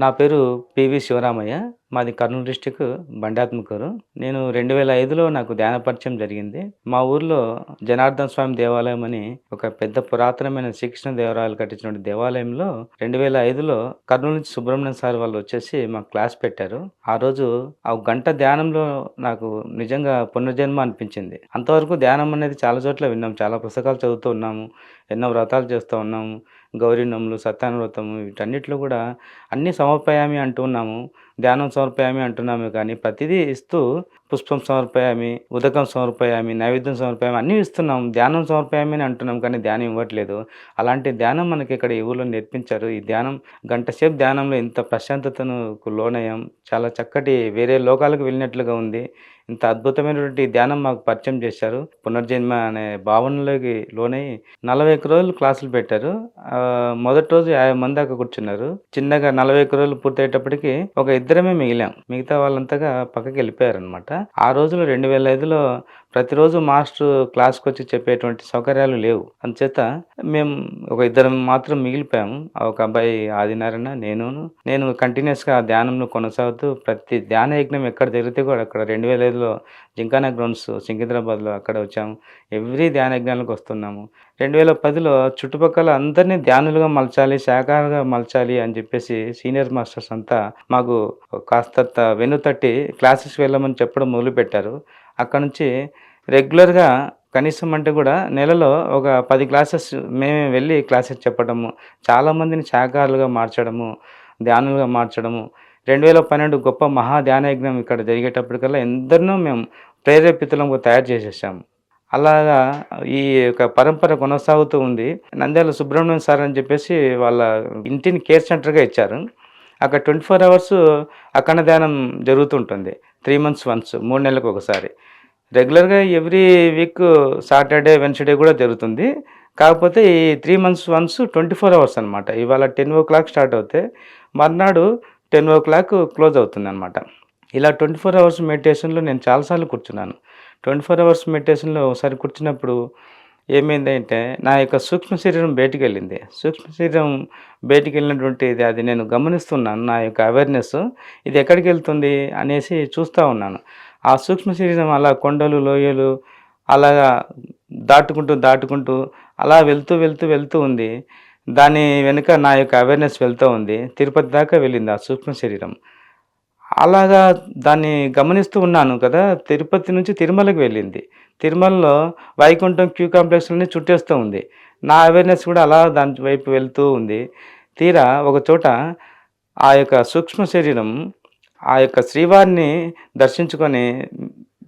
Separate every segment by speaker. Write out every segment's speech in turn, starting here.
Speaker 1: నా పేరు పివి శివరామయ్య. మాది కర్నూలు డిస్టిక్ బండాత్మకూరు. నేను రెండు వేల ఐదులో నాకు ధ్యాన పరిచయం జరిగింది. మా ఊర్లో జనార్దన స్వామి దేవాలయం అని ఒక పెద్ద పురాతనమైన శ్రీకృష్ణ దేవరాయలు కట్టించిన దేవాలయంలో రెండు వేల ఐదులో కర్నూలు నుంచి సుబ్రహ్మణ్యం సార్ వాళ్ళు వచ్చేసి మా క్లాస్ పెట్టారు. ఆ రోజు ఆ గంట ధ్యానంలో నాకు నిజంగా పునర్జన్మ అనిపించింది. అంతవరకు ధ్యానం అనేది చాలా చోట్ల విన్నాం. చాలా పుస్తకాలు చదువుతూ ఉన్నాము. ఎన్నో వ్రతాలు చేస్తూ ఉన్నాము. గౌరీనములు నోములు వీటన్నిటిలో కూడా అన్నీ సమర్పయామి అంటున్నాము ధ్యానం సమర్పయామి అంటున్నాము కానీ ప్రతిదీ ఇస్తూ పుష్పం సమర్పయామి ఉదకం సమర్పయామి నైవేద్యం సమర్పయామి అన్నీ ఇస్తున్నాం ధ్యానం సమర్పయామి అని అంటున్నాం కానీ ధ్యానం ఇవ్వట్లేదు. అలాంటి ధ్యానం మనకి ఇక్కడ ఈ ఊళ్ళో నేర్పించారు. ఈ ధ్యానం గంట సేపు ధ్యానంలో ఇంత ప్రశాంతతను లోనయం. చాలా చక్కటి వేరే లోకాలకు వెళ్ళినట్లుగా ఉంది. ఇంత అద్భుతమైనటువంటి ధ్యానం మాకు పరిచయం చేశారు. పునర్జన్మ అనే భావనలోకి లోనై నలభై ఒక్క రోజులు క్లాసులు పెట్టారు. మొదటి రోజు యాభై మంది దాకా కూర్చున్నారు. చిన్నగా నలభై ఒక్క రోజులు పూర్తయ్యేటప్పటికి ఒక ఇద్దరమే మిగిలాం. మిగతా వాళ్ళంతగా పక్కకి వెళ్ళిపోయారనమాట ఆ రోజులో రెండు వేల ఐదులో ప్రతిరోజు మాస్టర్ క్లాస్కి వచ్చి చెప్పేటువంటి సౌకర్యాలు లేవు. అందుచేత మేము ఒక ఇద్దరం మాత్రం మిగిలిపోయాము ఒక అబ్బాయి ఆదినారాయణ నేను నేను కంటిన్యూస్గా ధ్యానంలో కొనసాగుతూ ప్రతి ధ్యాన యజ్ఞం ఎక్కడ జరిగితే కూడా అక్కడ రెండు వేల ఐదులో జింకానా గ్రౌండ్స్ సికింద్రాబాద్లో అక్కడ వచ్చాము. ఎవ్రీ ధ్యాన యజ్ఞాలకు వస్తున్నాము. రెండు వేల పదిలో చుట్టుపక్కల అందరినీ ధ్యానులుగా మలచాలి శాఖలుగా మలచాలి అని చెప్పేసి సీనియర్ మాస్టర్స్ అంతా మాకు కాస్త వెనుతట్టి క్లాసెస్ వెళ్ళమని చెప్పడం మొదలుపెట్టారు. అక్కడ నుంచి రెగ్యులర్గా కనీసం అంటే కూడా నెలలో ఒక పది క్లాసెస్ మేమే వెళ్ళి క్లాసెస్ చెప్పడము చాలామందిని శాఖలుగా మార్చడము ధ్యానులుగా మార్చడము. రెండు వేల పన్నెండు గొప్ప మహా ధ్యానయజ్ఞం ఇక్కడ జరిగేటప్పటికల్లా ఎందరినో మేము ప్రేరేపితులంగా తయారు చేసేసాము. అలాగా ఈ యొక్క పరంపర కొనసాగుతూ ఉంది. నంద్యాల సుబ్రహ్మణ్యం సార్ అని చెప్పేసి వాళ్ళ ఇంటిని కేర్ సెంటర్గా ఇచ్చారు. అక్కడ ట్వంటీ ఫోర్ అవర్స్ అఖండ ధ్యానం జరుగుతుంటుంది. త్రీ మంత్స్ వన్స్ మూడు నెలలకు ఒకసారి. రెగ్యులర్గా ఎవ్రీ వీక్ సాటర్డే వెన్స్డే కూడా జరుగుతుంది. కాకపోతే ఈ three months once twenty four hours అనమాట ఇవాళ టెన్ ఓ క్లాక్ స్టార్ట్ అవుతే మర్నాడు టెన్ ఓ క్లాక్ క్లోజ్ అవుతుంది అనమాట ఇలా ట్వంటీ ఫోర్ అవర్స్ మెడిటేషన్లో నేను చాలాసార్లు కూర్చున్నాను. ట్వంటీ ఫోర్ అవర్స్ మెడిటేషన్లో ఒకసారి కూర్చున్నప్పుడు ఏమైందంటే నా యొక్క సూక్ష్మ శరీరం బయటికి వెళ్ళింది. సూక్ష్మ శరీరం బయటికి వెళ్ళినటువంటిది అది నేను గమనిస్తున్నాను. నా యొక్క అవేర్నెస్ ఇది ఎక్కడికి వెళ్తుంది అనేసి చూస్తూ ఉన్నాను. ఆ సూక్ష్మ శరీరం అలా కొండలు లోయలు అలాగా దాటుకుంటూ దాటుకుంటూ అలా వెళ్తూ వెళ్తూ వెళ్తూ ఉంది. దాని వెనుక నా యొక్క అవేర్నెస్ వెళ్తూ ఉంది. తిరుపతి దాకా వెళ్ళింది ఆ సూక్ష్మ శరీరం. అలాగా దాన్ని గమనిస్తూ ఉన్నాను కదా తిరుపతి నుంచి తిరుమలకి వెళ్ళింది. తిరుమలలో వైకుంఠం క్యూ కాంప్లెక్స్ని చుట్టేస్తూ ఉంది. నా అవేర్నెస్ కూడా అలా దాని వైపు వెళ్తూ ఉంది. తీరా ఒక చోట ఆ యొక్క సూక్ష్మ శరీరం ఆ యొక్క శ్రీవారిని దర్శించుకొని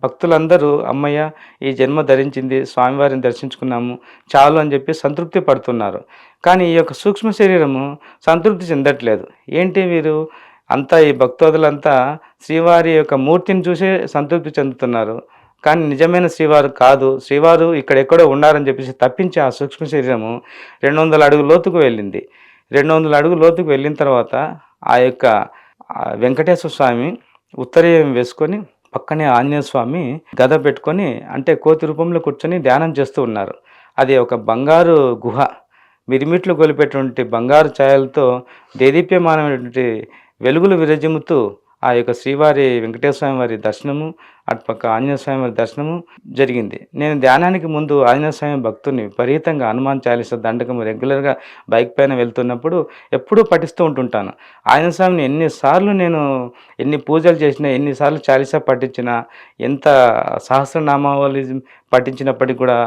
Speaker 1: భక్తులందరూ అమ్మయ్య ఈ జన్మ ధరించింది స్వామివారిని దర్శించుకున్నాము చాలు అని చెప్పి సంతృప్తి పడుతున్నారు. కానీ ఈ యొక్క సూక్ష్మ శరీరము సంతృప్తి చెందట్లేదు. ఏంటి వీరు? అంతా ఈ భక్తోదులంతా శ్రీవారి యొక్క మూర్తిని చూసే సంతృప్తి చెందుతున్నారు. కానీ నిజమైన శ్రీవారు కాదు. శ్రీవారు ఇక్కడెక్కడో ఉన్నారని చెప్పేసి తప్పించి ఆ సూక్ష్మ శరీరము రెండు వందల అడుగు లోతుకు వెళ్ళింది. రెండు వందల అడుగు లోతుకు వెళ్ళిన తర్వాత ఆ యొక్క వెంకటేశ్వర స్వామి ఉత్తరీయం వేసుకొని పక్కనే ఆంజనేయ స్వామి గద పెట్టుకొని అంటే కోతి రూపంలో కూర్చొని ధ్యానం చేస్తూ ఉన్నారు. అది ఒక బంగారు గుహ. మిరిమిట్లు గొలిపేటువంటి బంగారు ఛాయలతో దేదీప్యమానమైనటువంటి వెలుగులు విరజిమ్ముతూ ఆ యొక్క శ్రీవారి వెంకటేశ్వర వారి దర్శనము అటుపక్క ఆంజనేయ స్వామి వారి దర్శనము జరిగింది. నేను ధ్యానానికి ముందు ఆంజనేయ స్వామి భక్తుని విపరీతంగా హనుమాన్ చాలీస దండకం రెగ్యులర్గా బైక్ పైన వెళ్తున్నప్పుడు ఎప్పుడూ పఠిస్తూ ఉంటుంటాను. ఆంజనేయ స్వామిని ఎన్నిసార్లు నేను ఎన్ని పూజలు చేసినా ఎన్నిసార్లు చాలీస పఠించినా ఎంత సహస్రనామావళి పఠించినప్పటికీ కూడా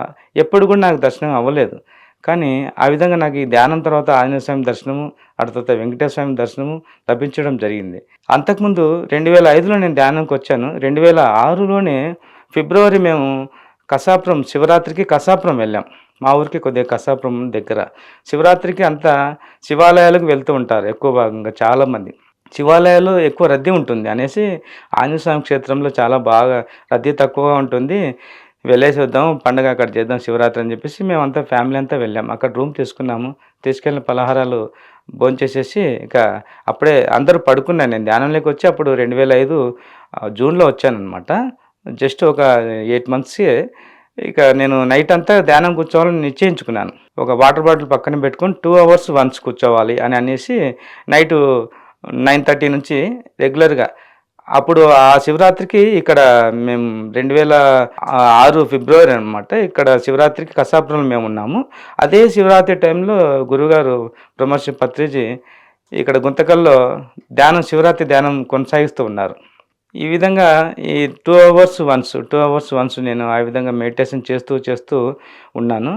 Speaker 1: ఎప్పుడు కూడా నాకు దర్శనం అవ్వలేదు. కానీ ఆ విధంగా నాకు ఈ ధ్యానం తర్వాత ఆంజనేయ స్వామి దర్శనము అటు తర్వాత వెంకటేశ్వర స్వామి దర్శనము లభించడం జరిగింది. అంతకుముందు రెండు వేల ఐదులో నేను ధ్యానంకి వచ్చాను. రెండు వేల ఆరులోనే ఫిబ్రవరి మేము కసాపురం శివరాత్రికి కసాపురం వెళ్ళాం. మా ఊరికి కొద్దిగా కసాపురం దగ్గర. శివరాత్రికి అంతా శివాలయాలకు వెళ్తూ ఉంటారు ఎక్కువ భాగంగా చాలామంది. శివాలయాలు ఎక్కువ రద్దీ ఉంటుంది అనేసి ఆంజనేయ స్వామి క్షేత్రంలో చాలా బాగా రద్దీ తక్కువగా ఉంటుంది. వెళ్ళేసి వద్దాం పండగ అక్కడ చేద్దాం శివరాత్రి అని చెప్పేసి మేమంతా ఫ్యామిలీ అంతా వెళ్ళాం. అక్కడ రూమ్ తీసుకున్నాము. తీసుకెళ్ళిన పలహారాలు భోంచేసేసి ఇక అప్పుడే అందరూ పడుకున్నాను నేను ధ్యానంలోకి వచ్చి అప్పుడు రెండు వేల ఐదు జూన్లో వచ్చానమాట జస్ట్ ఒక ఎయిట్ మంత్స్ ఇక నేను నైట్ అంతా ధ్యానం కూర్చోవాలని నిశ్చయించుకున్నాను. ఒక వాటర్ బాటిల్ పక్కన పెట్టుకొని టూ అవర్స్ వన్స్ కూర్చోవాలి అని అనేసి నైట్ నైన్ థర్టీ నుంచి రెగ్యులర్గా అప్పుడు ఆ శివరాత్రికి ఇక్కడ మేము రెండు వేల ఆరు ఫిబ్రవరి అనమాట ఇక్కడ శివరాత్రికి కసాపురంలో మేము ఉన్నాము. అదే శివరాత్రి టైంలో గురుగారు బ్రహ్మర్షి పత్రిజీ ఇక్కడ గుంతకల్లో ధ్యానం శివరాత్రి ధ్యానం కొనసాగిస్తూ ఉన్నారు. ఈ విధంగా ఈ two hours once two hours once నేను ఆ విధంగా మెడిటేషన్ చేస్తూ చేస్తూ ఉన్నాను.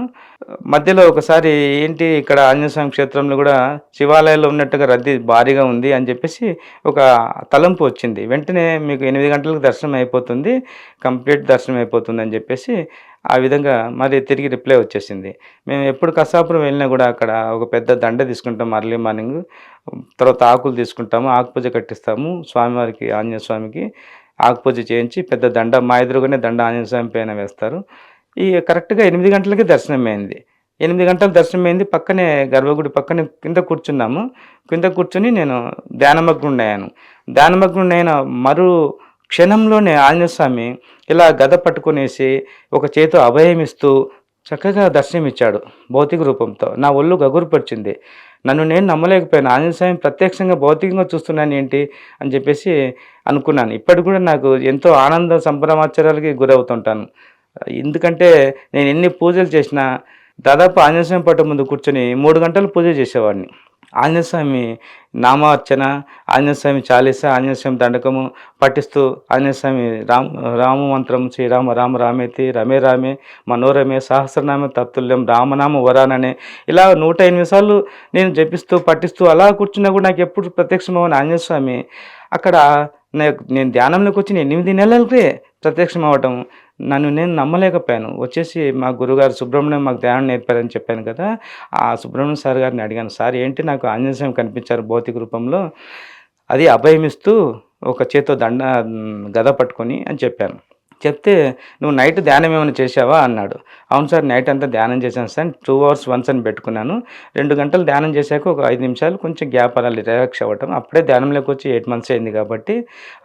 Speaker 1: మధ్యలో ఒకసారి ఏంటి ఇక్కడ ఆంజనేయస్వామి క్షేత్రంలో కూడా శివాలయంలో ఉన్నట్టుగా రద్దీ భారీగా ఉంది అని చెప్పేసి ఒక తలంపు వచ్చింది. వెంటనే మీకు ఎనిమిది గంటలకు దర్శనం అయిపోతుంది. కంప్లీట్ దర్శనం అయిపోతుంది అని చెప్పేసి ఆ విధంగా మరి తిరిగి రిప్లై వచ్చేసింది. మేము ఎప్పుడు కసాపురం వెళ్ళినా కూడా అక్కడ ఒక పెద్ద దండ తీసుకుంటాం అర్లీ మార్నింగ్. తర్వాత ఆకులు తీసుకుంటాము ఆకు పూజ కట్టిస్తాము స్వామివారికి ఆంజనేయ స్వామికి ఆకుపూజ చేయించి పెద్ద దండ మా ఎదురుగానే దండ ఆంజనేయ స్వామి పైన వేస్తారు. ఈ కరెక్ట్గా ఎనిమిది గంటలకి దర్శనం అయింది ఎనిమిది గంటల దర్శనం అయింది పక్కనే గర్భగుడి పక్కనే కింద కూర్చున్నాము. కింద కూర్చొని నేను ధ్యానమగ్నుండయ్యాను. ధ్యానమగ్నుండైన మరో క్షణంలోనే ఆంజనేయస్వామి ఇలా గద పట్టుకునేసి ఒక చేతితో అభయమిస్తూ చక్కగా దర్శనమిచ్చాడు భౌతిక రూపంతో. నా ఒళ్ళు గగురుపరిచింది. నన్ను నేను నమ్మలేకపోయాను. ఆంజనేయస్వామి ప్రత్యక్షంగా భౌతికంగా చూస్తున్నాను ఏంటి అని చెప్పేసి అనుకున్నాను. ఇప్పటికి కూడా నాకు ఎంతో ఆనంద సంభ్రమాచారాలకి గురవుతుంటాను. ఎందుకంటే నేను ఎన్ని పూజలు చేసినా దాదాపు ఆంజనేయ స్వామి పట్టు ముందు కూర్చొని మూడు గంటలు పూజ చేసేవాడిని. ఆంజనేయ స్వామి నామార్చన ఆంజనేయ స్వామి చాలీస ఆంజనేయ స్వామి దండకము పఠిస్తూ ఆంజనేయ స్వామి రామ రామ మంత్రం శ్రీరామ రామ రామేతి రమే రామే మనోరమే సహస్రనామ తత్తుల్యం రామనామ వరాననే ఇలా నూట ఎనిమిది సార్లు నేను జపిస్తూ పఠిస్తూ అలా కూర్చున్నా కూడా నాకు ఎప్పుడు ప్రత్యక్షమవని ఆంజనేయ స్వామి అక్కడ నేను ధ్యానంలోకి వచ్చిన ఎనిమిది నెలలకే ప్రత్యక్షం అవ్వటం నన్ను నేను నమ్మలేకపోయాను. వచ్చేసి మా గురుగారు సుబ్రహ్మణ్యం మాకు ధ్యానం నేర్పారని చెప్పాను కదా ఆ సుబ్రహ్మణ్యం సార్ గారిని అడిగాను సార్ ఏంటి నాకు ఆంజనేయం కనిపించారు భౌతిక రూపంలో? అది అభయమిస్తూ ఒక చేతో దండ గద పట్టుకొని అని చెప్పాను. చెప్తే నువ్వు నైట్ ధ్యానం ఏమైనా చేసావా అన్నాడు. అవును సార్ నైట్ అంతా ధ్యానం చేశాను సార్. టూ అవర్స్ వన్స్ అని పెట్టుకున్నాను. రెండు గంటలు ధ్యానం చేశాక ఒక ఐదు నిమిషాలు కొంచెం గ్యాప్ అలా రిలాక్స్ అవ్వటం అప్పుడే ధ్యానంలోకి వచ్చి ఎయిట్ మంత్స్ అయింది కాబట్టి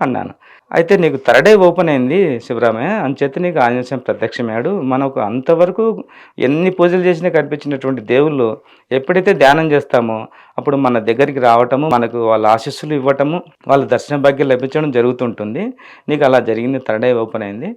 Speaker 1: అన్నాను. అయితే నీకు థర్డ్ డే ఓపెన్ అయింది శివరామయ్య. అంచేత నీకు ఆంజనేయ స్వామి ప్రత్యక్షమయ్యాడు. మనకు అంతవరకు ఎన్ని పూజలు చేసినా కనిపించినటువంటి దేవుళ్ళు ఎప్పుడైతే ధ్యానం చేస్తామో అప్పుడు మన దగ్గరికి రావటము మనకు వాళ్ళ ఆశీస్సులు ఇవ్వటము వాళ్ళ దర్శన భాగ్యం లభించడం జరుగుతుంటుంది. నీకు అలా జరిగింది థర్డ్ డే ఓపెన్ అయింది.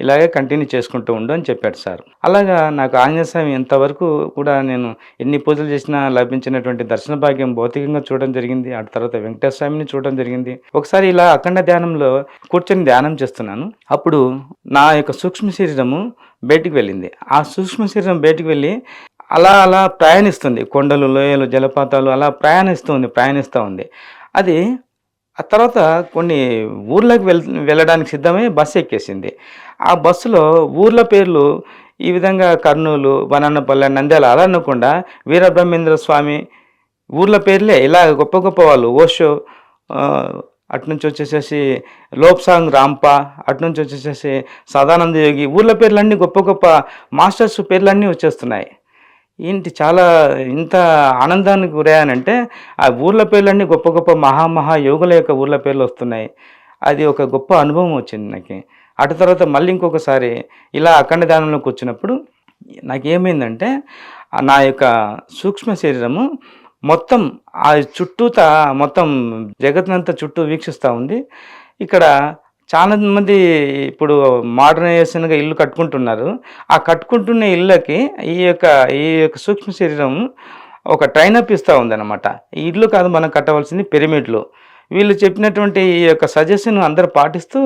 Speaker 1: ఇలాగే కంటిన్యూ చేసుకుంటూ ఉండు అని చెప్పాడు సార్. అలాగా నాకు ఆంజనేయ స్వామి ఎంతవరకు కూడా నేను ఎన్ని పూజలు చేసినా లభించినటువంటి దర్శన భాగ్యం భౌతికంగా చూడడం జరిగింది. ఆ తర్వాత వెంకటేశ్వర స్వామిని చూడడం జరిగింది. ఒకసారి ఇలా అఖండ ధ్యానంలో కూర్చొని ధ్యానం చేస్తున్నాను. అప్పుడు నా యొక్క సూక్ష్మ శరీరము బయటికి వెళ్ళింది. ఆ సూక్ష్మ శరీరం బయటికి వెళ్ళి అలా అలా ప్రయాణిస్తుంది. కొండలు లోయలు జలపాతాలు అలా ప్రయాణిస్తుంది ప్రయాణిస్తూ ఉంది. అది ఆ తర్వాత కొన్ని ఊర్లోకి వెళ్ వెళ్ళడానికి సిద్ధమై బస్సు ఎక్కేసింది. ఆ బస్సులో ఊర్ల పేర్లు ఈ విధంగా కర్నూలు వనన్నపల్లె నంద్యాల అలా అనకుండా వీరబ్రహ్మేంద్ర స్వామి ఊర్ల పేర్లే ఇలా గొప్ప గొప్ప వాళ్ళు. ఓషో అటునుంచి వచ్చేసేసి లోప్సాంగ్ రాంప అటునుంచి వచ్చేసేసి సదానంద యోగి ఊర్ల పేర్లన్నీ గొప్ప గొప్ప మాస్టర్స్ పేర్లన్నీ వచ్చేస్తున్నాయి. ఏంటి చాలా ఇంత ఆనందానికి గురయ్యానంటే ఆ ఊర్ల పేర్లన్నీ గొప్ప గొప్ప మహామహా యోగుల యొక్క ఊర్ల పేర్లు వస్తున్నాయి. అది ఒక గొప్ప అనుభవం వచ్చింది నాకు. అటు తర్వాత మళ్ళీ ఇంకొకసారి ఇలా అఖండ దానంలో కూర్చున్నప్పుడు నాకేమైందంటే నా యొక్క సూక్ష్మ శరీరము మొత్తం ఆ చుట్టూత మొత్తం జగత్నంతా చుట్టూ వీక్షిస్తూ ఉంది. ఇక్కడ చాలా మంది ఇప్పుడు మోడర్నైజేషన్గా ఇల్లు కట్టుకుంటున్నారు. ఆ కట్టుకుంటున్న ఇళ్ళకి ఈ యొక్క ఈ యొక్క సూక్ష్మ శరీరం ఒక ట్రైనప్ ఇస్తూ ఉందన్నమాట. ఈ ఇల్లు కాదు మనం కట్టవలసింది పిరమిడ్లు వీళ్ళు చెప్పినటువంటి ఈ యొక్క సజెషన్ అందరూ పాటిస్తూ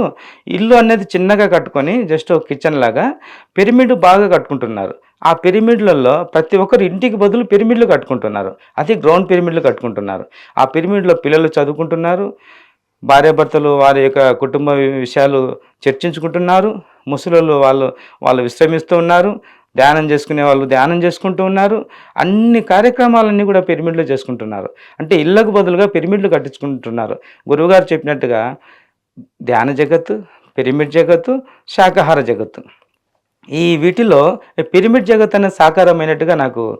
Speaker 1: ఇల్లు అనేది చిన్నగా కట్టుకొని జస్ట్ ఒక కిచెన్ లాగా పిరమిడ్ బాగా కట్టుకుంటున్నారు. ఆ పిరమిడ్లలో ప్రతి ఒక్కరు ఇంటికి బదులు పిరమిడ్లు కట్టుకుంటున్నారు. అది గ్రౌండ్ పిరమిడ్లు కట్టుకుంటున్నారు. ఆ పిరమిడ్లో పిల్లలు చదువుకుంటున్నారు. భార్యాభర్తలు వారి యొక్క కుటుంబ విషయాలు చర్చించుకుంటున్నారు. ముసలు వాళ్ళు వాళ్ళు విశ్రమిస్తూ ఉన్నారు. ధ్యానం చేసుకునే వాళ్ళు ధ్యానం చేసుకుంటూ ఉన్నారు. అన్ని కార్యక్రమాలన్నీ కూడా పిరమిడ్లు చేసుకుంటున్నారు. అంటే ఇళ్ళకు బదులుగా పిరమిడ్లు కట్టించుకుంటున్నారు. గురువుగారు చెప్పినట్టుగా ధ్యాన జగత్తు పిరమిడ్ జగత్తు శాకాహార జగత్తు. ఈ వీటిలో పిరమిడ్ జగత్ అనే సాకారమైనట్టుగా నాకు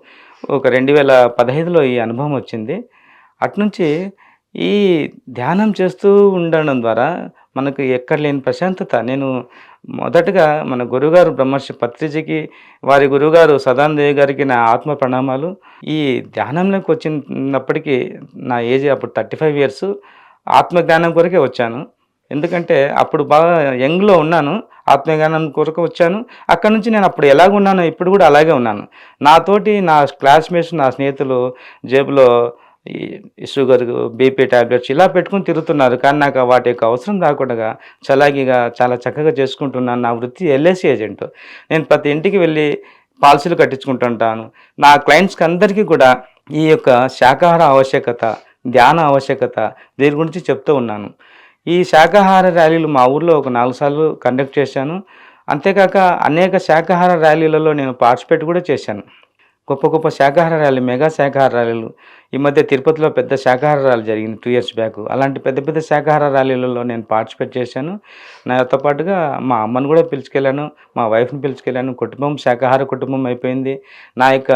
Speaker 1: ఒక రెండు వేల పదహైదులో ఈ అనుభవం వచ్చింది. అట్నుంచి ఈ ధ్యానం చేస్తూ ఉండడం ద్వారా మనకు ఎక్కడ లేని ప్రశాంతత. నేను మొదటగా మన గురుగారు బ్రహ్మర్షి పత్రిజీకి వారి గురుగారు సదానందేవి గారికి నా ఆత్మ ప్రణామాలు. ఈ ధ్యానంలోకి వచ్చినప్పటికీ నా ఏజ్ అప్పుడు థర్టీ ఫైవ్ ఇయర్స్. ఆత్మజ్ఞానం కొరకే వచ్చాను. ఎందుకంటే అప్పుడు బాగా యంగ్లో ఉన్నాను. ఆత్మజ్ఞానం కొరకు వచ్చాను. అక్కడ నుంచి నేను అప్పుడు ఎలాగ ఉన్నానో ఇప్పుడు కూడా అలాగే ఉన్నాను. నాతోటి నా క్లాస్మేట్స్ నా స్నేహితులు జేబులో షుగర్ బీపీ ట్యాబ్లెట్స్ ఇలా పెట్టుకుని తిరుగుతున్నారు. కానీ నాకు వాటి యొక్క అవసరం రాకుండా చలాగిగా చాలా చక్కగా చేసుకుంటున్నాను. నా వృత్తి ఎల్ఐసి ఏజెంట్. నేను ప్రతి ఇంటికి వెళ్ళి పాలసీలు కట్టించుకుంటుంటాను. నా క్లయింట్స్కి అందరికీ కూడా ఈ యొక్క శాకాహార ఆవశ్యకత ధ్యాన ఆవశ్యకత దీని గురించి చెప్తూ ఉన్నాను. ఈ శాకాహార ర్యాలీలు మా ఊర్లో ఒక నాలుగు సార్లు కండక్ట్ చేశాను. అంతేకాక అనేక శాకాహార ర్యాలీలలో నేను పార్టిసిపేట్ కూడా చేశాను. గొప్ప గొప్ప శాకాహార ర్యాలీ మెగా శాకాహార ర్యాలీలు. ఈ మధ్య తిరుపతిలో పెద్ద శాకాహార ర్యాలీ జరిగింది టూ ఇయర్స్ బ్యాక్. అలాంటి పెద్ద పెద్ద శాకాహార ర్యాలీలలో నేను పార్టిసిపేట్ చేశాను. నాతో పాటుగా మా అమ్మను కూడా పిలుచుకెళ్ళాను మా వైఫ్ని పిలుచుకెళ్ళాను. కుటుంబం శాకాహార కుటుంబం అయిపోయింది. నా యొక్క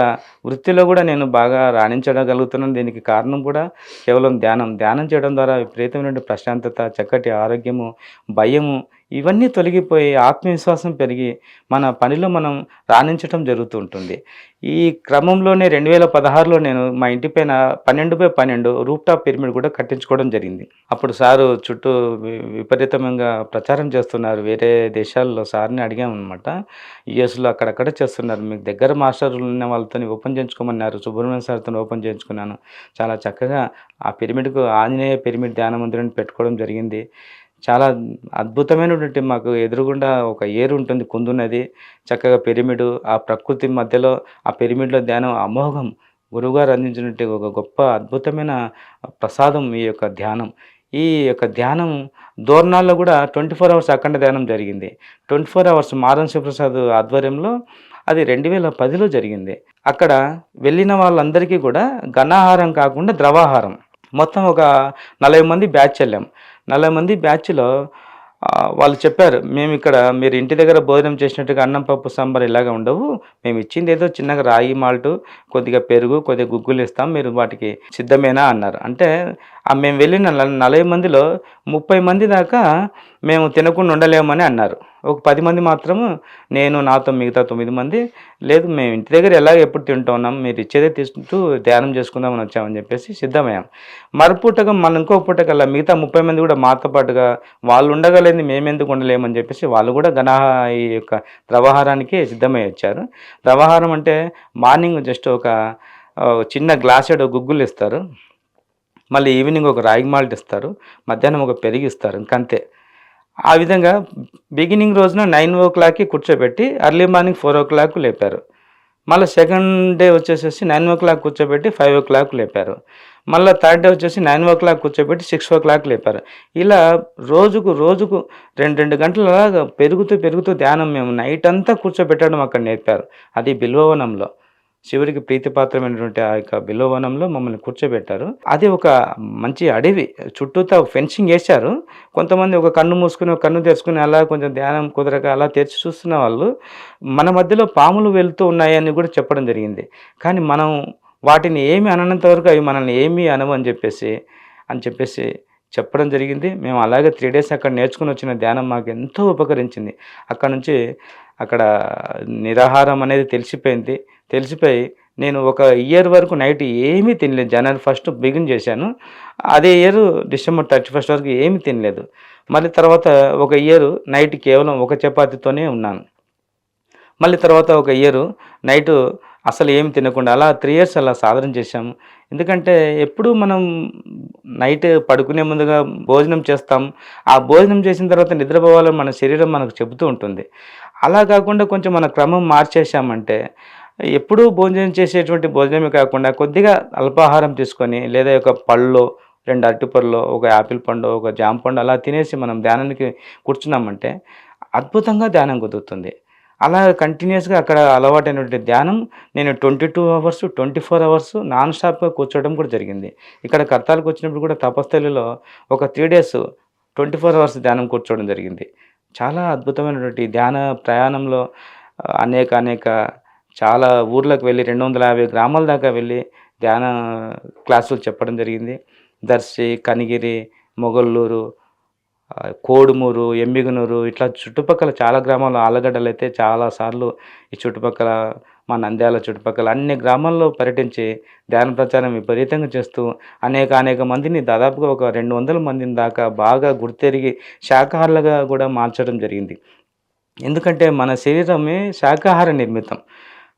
Speaker 1: వృత్తిలో కూడా నేను బాగా రాణించగలుగుతున్నాను. దీనికి కారణం కూడా కేవలం ధ్యానం. ధ్యానం చేయడం ద్వారా విపరీతమైన ప్రశాంతత చక్కటి ఆరోగ్యము భయము ఇవన్నీ తొలగిపోయి ఆత్మవిశ్వాసం పెరిగి మన పనిలో మనం రాణించడం జరుగుతూ ఉంటుంది. ఈ క్రమంలోనే రెండు వేల పదహారులో నేను మా ఇంటి పైన పన్నెండు బై పన్నెండు రూప్టాప్ పిరమిడ్ కూడా కట్టించుకోవడం జరిగింది. అప్పుడు సారు చుట్టూ వి- విపరీతంగా ప్రచారం చేస్తున్నారు. వేరే దేశాల్లో సార్ని అడిగామన్నమాట యుఎస్లో అక్కడక్కడ చేస్తున్నారు. మీకు దగ్గర మాస్టర్లు ఉన్న వాళ్ళతో ఓపెన్ చేయించుకోమన్నారు. సుబ్రహ్మణ్యం సార్తో ఓపెన్ చేయించుకున్నాను. చాలా చక్కగా ఆ పిరమిడ్కు ఆంజనేయ పిరమిడ్ ధ్యాన మందిరాన్ని పెట్టుకోవడం జరిగింది. చాలా అద్భుతమైనటువంటి మాకు ఎదురుగుండా ఒక ఏరు ఉంటుంది కుందున్నది చక్కగా పిరమిడ్ ఆ ప్రకృతి మధ్యలో ఆ పిరమిడ్లో ధ్యానం అమోఘం. గురువుగారు అందించినట్టు ఒక గొప్ప అద్భుతమైన ప్రసాదం ఈ యొక్క ధ్యానం. ఈ యొక్క ధ్యానం దోర్నాల్లో కూడా ట్వంటీ ఫోర్ అవర్స్ అఖండ ధ్యానం జరిగింది. Twenty four hours Maran Shivaprasad ఆధ్వర్యంలో అది రెండు వేల పదిలో జరిగింది. అక్కడ వెళ్ళిన వాళ్ళందరికీ కూడా ఘనాహారం కాకుండా ద్రవాహారం. మొత్తం ఒక నలభై మంది బ్యాచ్ వెళ్ళాం. నలభై మంది బ్యాచ్లో వాళ్ళు చెప్పారు మేము ఇక్కడ మీరు ఇంటి దగ్గర భోజనం చేసినట్టుగా అన్నం పప్పు సాంబార్ ఇలాగ ఉండవు. మేము ఇచ్చింది ఏదో చిన్నగా రాగి మాల్ట్ కొద్దిగా పెరుగు కొద్దిగా గుగ్గులు ఇస్తాం. మీరు వాటికి సిద్ధమేనా? అన్నారు. అంటే మేము వెళ్ళిన నలభై మందిలో ముప్పై మంది దాకా మేము తినకుండా ఉండలేమని అన్నారు. ఒక పది మంది మాత్రము నేను నాతో మిగతా తొమ్మిది మంది లేదు మేము ఇంటి దగ్గర ఎలాగ ఎప్పుడు తింటూ ఉన్నాం మీరు ఇచ్చేదే తీసుకుంటూ ధ్యానం చేసుకుందామని వచ్చామని చెప్పేసి సిద్ధమయ్యాం. మరుపూటగా మన ఇంకో పూటకల్లా మిగతా ముప్పై మంది కూడా మాతో పాటుగా వాళ్ళు ఉండగలేని మేమెందుకు ఉండలేమని చెప్పేసి వాళ్ళు కూడా ఘన ఈ యొక్క ద్రవహారానికి సిద్ధమై వచ్చారు. ద్రవహారం అంటే మార్నింగ్ జస్ట్ ఒక చిన్న గ్లాసెడ్ గుగ్గులు ఇస్తారు. మళ్ళీ ఈవినింగ్ ఒక రాగి మాల్ట్ ఇస్తారు మధ్యాహ్నం ఒక పెరిగి ఇస్తారు ఇంకంతే. ఆ విధంగా బిగినింగ్ రోజున నైన్ ఓ క్లాక్కి కూర్చోబెట్టి early morning four o'clock లేపారు. మళ్ళీ సెకండ్ డే వచ్చేసేసి నైన్ ఓ క్లాక్ కూర్చోబెట్టి ఫైవ్ ఓ క్లాక్ లేపారు. మళ్ళీ థర్డ్ డే వచ్చేసి నైన్ ఓ క్లాక్ కూర్చోబెట్టి సిక్స్ ఓ క్లాక్ లేపారు. ఇలా రోజుకు రోజుకు రెండు రెండు గంటల పెరుగుతూ పెరుగుతూ ధ్యానం మేము నైట్ అంతా కూర్చోబెట్టడం అక్కడ నేర్పారు. అది బిల్వవనంలో. శివుడికి ప్రీతిపాత్రమైనటువంటి ఆ యొక్క బిల్వవనంలో మమ్మల్ని కూర్చోబెట్టారు. అది ఒక మంచి అడవి చుట్టూతా ఫెన్సింగ్ వేశారు. కొంతమంది ఒక కన్ను మూసుకుని ఒక కన్ను తెరుచుకుని అలా కొంచెం ధ్యానం కుదరక అలా తెరిచి చూస్తున్న వాళ్ళు మన మధ్యలో పాములు వెళుతూ ఉన్నాయని కూడా చెప్పడం జరిగింది. కానీ మనం వాటిని ఏమి అననంత వరకు అవి మనల్ని ఏమీ అనవు అని చెప్పేసి అని చెప్పేసి చెప్పడం జరిగింది. మేము అలాగే త్రీ డేస్ అక్కడ నేర్చుకుని వచ్చిన ధ్యానం మాకు ఎంతో ఉపకరించింది. అక్కడ నుంచి అక్కడ నిరాహారం అనేది తెలిసిపోయింది. తెలిసిపోయి నేను ఒక ఇయర్ వరకు నైట్ ఏమీ తినలేదు. జనవరి ఫస్ట్ బిగిన్ చేశాను. అదే ఇయర్ డిసెంబర్ థర్టీ ఫస్ట్ వరకు ఏమీ తినలేదు. మళ్ళీ తర్వాత ఒక ఇయర్ నైట్ కేవలం ఒక చపాతీతోనే ఉన్నాను. మళ్ళీ తర్వాత ఒక ఇయర్ నైట్ అసలు ఏమి తినకుండా అలా త్రీ ఇయర్స్ అలా సాధన చేశాము ఎందుకంటే ఎప్పుడు మనం నైట్ పడుకునే ముందుగా భోజనం చేస్తాం. ఆ భోజనం చేసిన తర్వాత నిద్రపోవాలని మన శరీరం మనకు చెబుతూ ఉంటుంది. అలా కాకుండా కొంచెం మన క్రమం మార్చేసామంటే ఎప్పుడూ భోజనం చేసేటువంటి భోజనమే కాకుండా కొద్దిగా అల్పాహారం తీసుకొని లేదా ఒక పళ్ళు రెండు అరటిపళ్ళు ఒక యాపిల్ పండు ఒక జామ పండు అలా తినేసి మనం ధ్యానానికి కూర్చున్నామంటే అద్భుతంగా ధ్యానం కుదురుతుంది. అలా కంటిన్యూస్గా అక్కడ అలవాటైనటువంటి ధ్యానం నేను twenty two hours twenty four hours non స్టాప్గా కూర్చోవడం కూడా జరిగింది. ఇక్కడ కర్తాలకు వచ్చినప్పుడు కూడా తపస్థలిలో ఒక three days twenty four hours ధ్యానం కూర్చోవడం జరిగింది. చాలా అద్భుతమైనటువంటి ధ్యాన ప్రయాణంలో అనేక అనేక చాలా ఊర్లకు వెళ్ళి రెండు వందల యాభై గ్రామాల దాకా వెళ్ళి ధ్యాన క్లాసులు చెప్పడం జరిగింది. దర్శి కనిగిరి మొగల్లూరు కోడుమూరు ఎమ్మిగనూరు ఇట్లా చుట్టుపక్కల చాలా గ్రామాలు ఆలగడ్డలు అయితే చాలా సార్లు ఈ చుట్టుపక్కల మా నంద్యాల చుట్టుపక్కల అన్ని గ్రామాల్లో పర్యటించి ధ్యాన ప్రచారం విపరీతంగా చేస్తూ అనేక అనేక మందిని దాదాపుగా ఒక రెండు వందల మందిని దాకా బాగా గుర్తెరిగి శాకాహారులుగా కూడా మార్చడం జరిగింది. ఎందుకంటే మన శరీరమే శాకాహార నిర్మితం.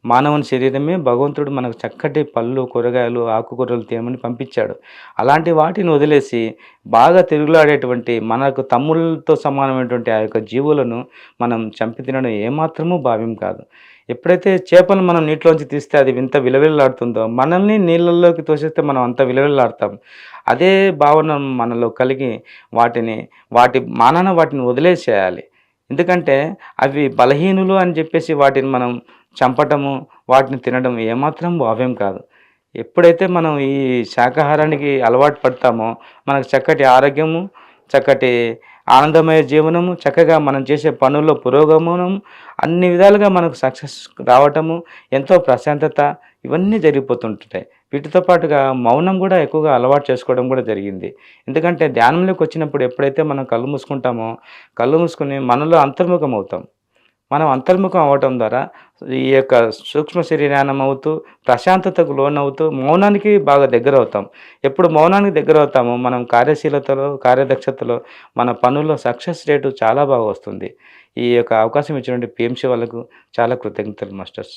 Speaker 1: మానవుని శరీరమే భగవంతుడు మనకు చక్కటి పళ్ళు కూరగాయలు ఆకుకూరలు తేమని పంపించాడు. అలాంటి వాటిని వదిలేసి బాగా తిరుగులాడేటువంటి మనకు తమ్ముళ్ళతో సమానమైనటువంటి ఆ యొక్క జీవులను మనం చంపి తినడం ఏమాత్రమూ భావ్యం కాదు. ఎప్పుడైతే చేపను మనం నీటిలోంచి తీస్తే అది ఇంత విలవిల్లాడుతుందో మనల్ని నీళ్ళల్లోకి తోసేస్తే మనం అంత విలవిల్లాడతాం. అదే భావన మనలో కలిగి వాటిని వాటి మానన వాటిని వదిలేసేయాలి. ఎందుకంటే అవి బలహీనులు అని చెప్పేసి వాటిని మనం చంపటము వాటిని తినడం ఏమాత్రం భావ్యం కాదు. ఎప్పుడైతే మనం ఈ శాకాహారానికి అలవాటు పడతామో మనకు చక్కటి ఆరోగ్యము చక్కటి ఆనందమయ జీవనము చక్కగా మనం చేసే పనుల్లో పురోగమనం అన్ని విధాలుగా మనకు సక్సెస్ రావటము ఎంతో ప్రశాంతత ఇవన్నీ జరిగిపోతుంటాయి. వీటితో పాటుగా మౌనం కూడా ఎక్కువగా అలవాటు చేసుకోవడం కూడా జరిగింది. ఎందుకంటే ధ్యానంలోకి వచ్చినప్పుడు ఎప్పుడైతే మనం కళ్ళు మూసుకుంటామో కళ్ళు మూసుకుని మనలో అంతర్ముఖం అవుతాం. మనం అంతర్ముఖం అవ్వటం ద్వారా ఈ యొక్క సూక్ష్మ శరీరానం అవుతూ ప్రశాంతతకు లోనవుతూ మౌనానికి బాగా దగ్గర అవుతాం ఎప్పుడు మౌనానికి దగ్గర అవుతామో మనం కార్యశీలతలో కార్యదక్షతలో మన పనుల్లో సక్సెస్ రేటు చాలా బాగా వస్తుంది. ఈ యొక్క అవకాశం ఇచ్చినటువంటి పిఎంసీ వాళ్ళకు చాలా కృతజ్ఞతలు మాస్టర్స్.